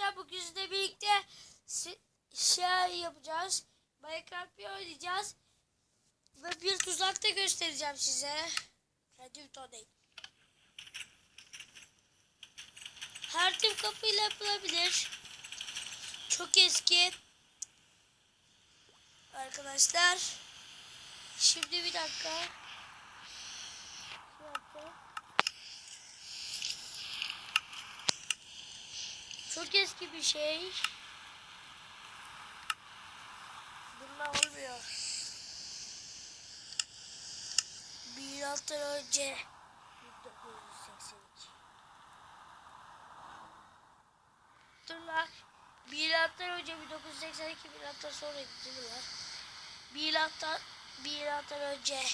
arkadaşlar bugün sizle birlikte şey yapacağız. Minecraft oynayacağız. Ve bir tuzak da göstereceğim size. Hadi bir Her tip kapıyla yapılabilir. Çok eski. Arkadaşlar. Şimdi bir dakika. Şey yapacağım. Çok eski bir şey. Bununla olmuyor. Bir hafta önce 1982. Dur lan. Bir hafta önce 1982 bir hafta sonra değil mi lan? Bir hafta bir hafta önce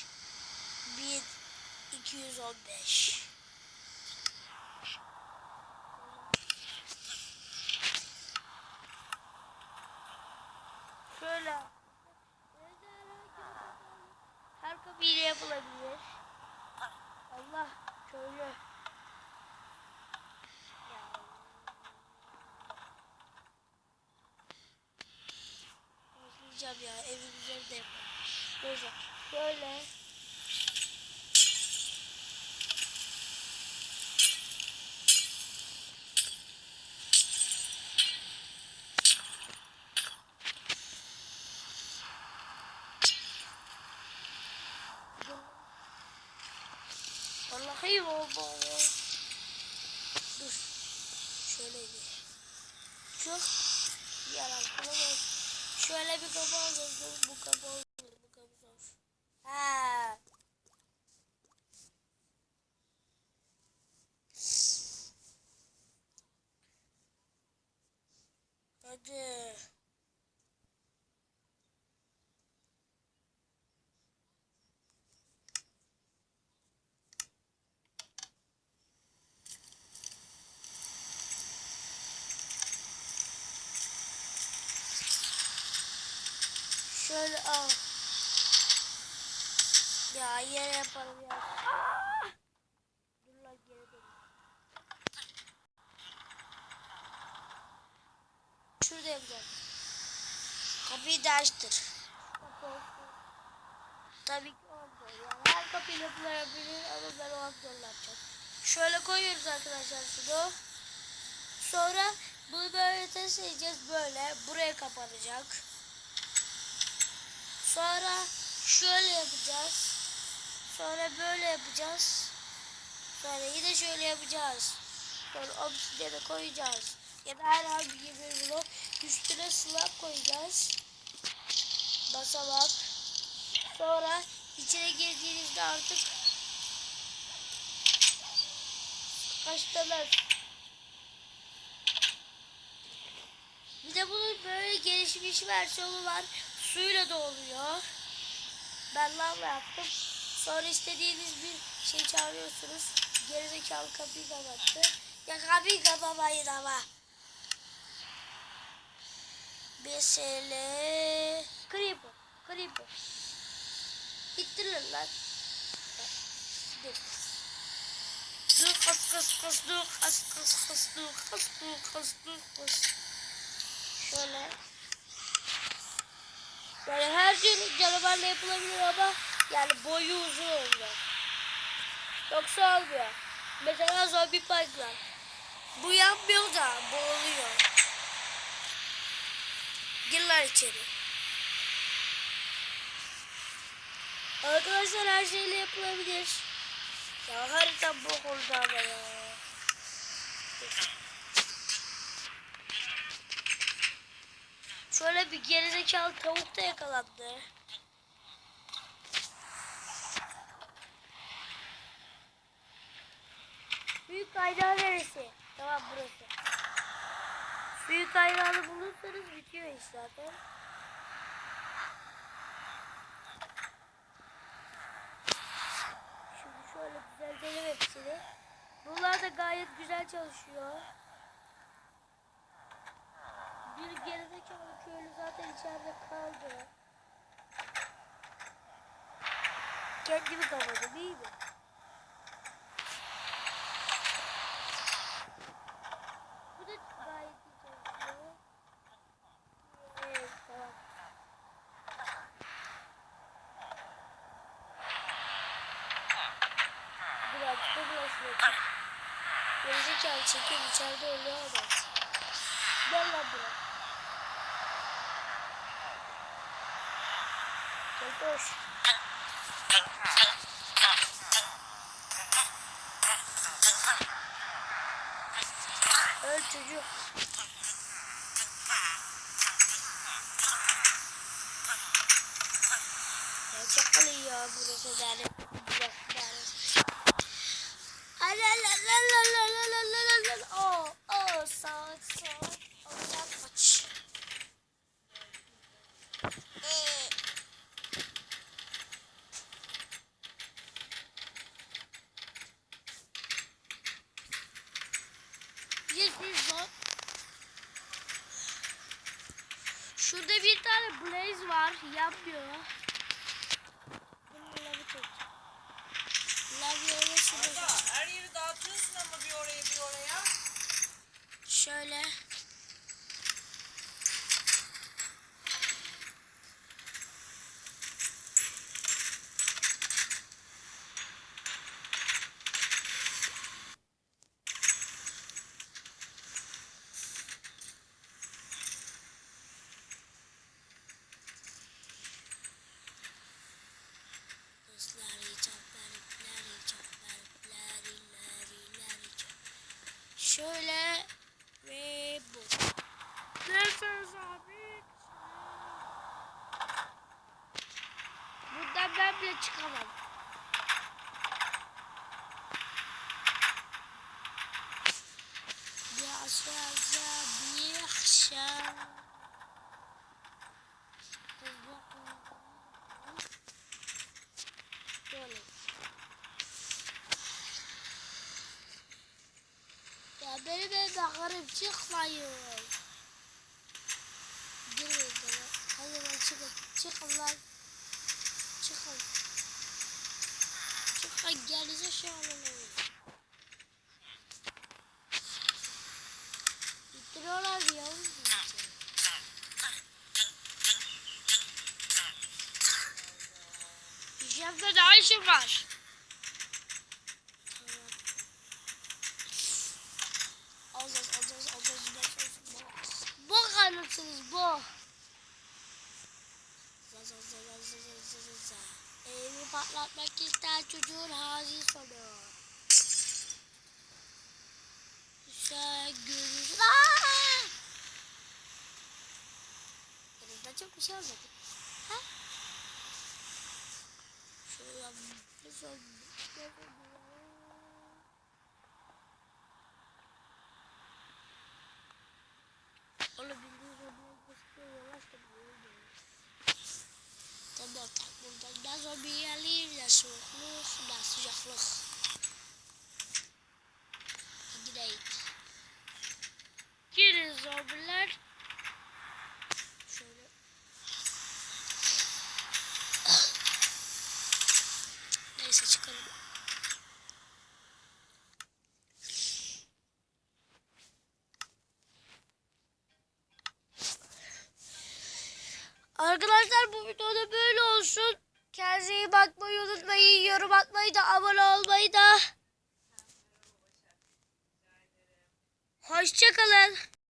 1215. Kapıyla yapılabilir. Allah köylü. Başlayacağım ya evin üzerinde yapalım. Neyse şöyle. Dur. Şöyle bir. Şöyle bir kapı alırdım. Bu kapı alırdım. Bu kapı zor. Ha. Hadi. Şöyle al. Ya yere yapalım ya. Aa! Dur lan geri dön. Şurada yapacağım. Kapıyı da açtır. Tabii ki oldu. Yani her kapıyı yapılabilir ama ben o an zorlanacağım. Şöyle koyuyoruz arkadaşlar şunu. Sonra bunu böyle test edeceğiz böyle. Buraya kapanacak. Sonra şöyle yapacağız. Sonra böyle yapacağız. Sonra yine şöyle yapacağız. Sonra obsidiyene koyacağız. Ya da herhangi bir blok üstüne slab koyacağız. Basamak. Sonra içine girdiğinizde artık kaçtalar. Bir de bunun böyle gelişmiş versiyonu var. Suyla da oluyor. Ben lava yaptım. Sonra istediğiniz bir şey çağırıyorsunuz. Gerizekalı kapıyı kapattı. Ya kapıyı kapamayın ama. Mesele. Creeper. Creeper. İttirin lan. Dur. Dur kıs kıs kıs dur kıs kıs kıs dur kıs dur kıs dur kıs. Şöyle. Yani her şey canavarla yapılabilir ama yani boyu uzun olacak. Yoksa olmuyor. Mesela zombi parklar. Bu yapmıyor da boğuluyor. Girler içeri. Arkadaşlar her şeyle yapılabilir. Ya harita bu oldu ama ya. Şöyle bir gerizekalı tavuk da yakalandı. Büyük kaynağı neresi? Tamam burası. Büyük kaynağını bulursanız bitiyor iş zaten. Şimdi şöyle düzeltelim hepsini. Bunlar da gayet güzel çalışıyor. Çabuk köylü zaten içeride kaldı. Kendimi kapadım iyi mi? Bu da gayet güzel. Evet tamam. Biraz da burası da Gerizekalı çekil içeride ölüyor adam. Gel lan buraya. Koş. Öl çocuk. Ya çok kalın ya burası yani. Alalalalalalalalalalala. Oh, oh, saat, saat. Oh, saat Şurada bir tane blaze var. Yanmıyor. Bunu lavi tut. Lavi öyle şurada. Her yeri dağıtıyorsun Çıksak bile çıkamam. Biraz bir akşam. Böyle. Ya beni de bakarım çıkmayın. Gelin bana. Hadi ben çıkın. Çıkın lan. Çıkın. Çıkın gelize şey alalım. İttiriyorlar ya. Jeff'de daha işim var. Alacağız, alacağız, alacağız. Bok anlatınız, bok. Evi patlatmak isteyen çocuğun hazi sonu. Sen görürsün. Aaaa! Yanımda çok bir şey olmadı. Ha? Şöyle bir şey gelir ne soğukluk ne sıcaklık. Gidelim. Girin zombiler. Şöyle. Neyse çıkalım. Arkadaşlar bu videoda böyle olsun. Kendinize iyi bakmayı unutmayın. Yorum atmayı da abone olmayı da. Hoşçakalın.